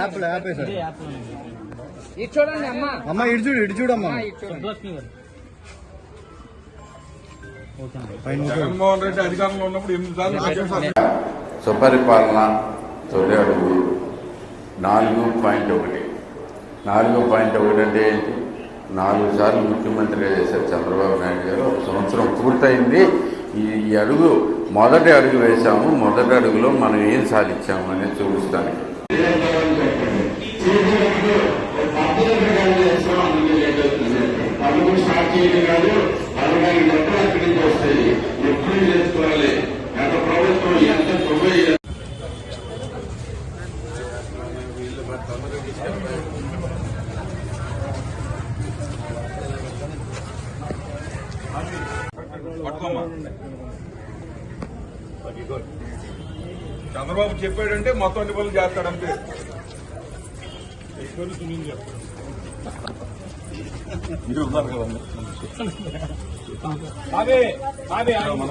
యాప్లో యాప్ వేసాడు ఇది చూడండి అమ్మ. అమ్మ ఇటు చూడు ఇటు చూడమ్మా. ఇది చూడండి. పైన కూర్చో. జగన్మోహన్ రెడ్డి అధికారంలో ఉన్నప్పుడు ఎనిమిది సార్లు రాజ్యసభ సుపరిపాలన తొలి అడుగు నాలుగు పాయింట్ ఒకటి. నాలుగు పాయింట్ ఒకటి అంటే ఏంటి? నాలుగు సార్లు ముఖ్యమంత్రిగా చేశారు చంద్రబాబు నాయుడు గారు. ఒక సంవత్సరం పూర్తయింది. ఈ అడుగు మొదటి అడుగు వేశాము. మొదటి అడుగులో మనం ఏం సాధించాము అనేది చూపిస్తానికి చంద్రబాబు చెప్పాడంటే మొత్తం అన్ని పనులు చేస్తాడంతే. Ekmeğini sununca. Yürü lan kalanlar. Abi, abi. abi.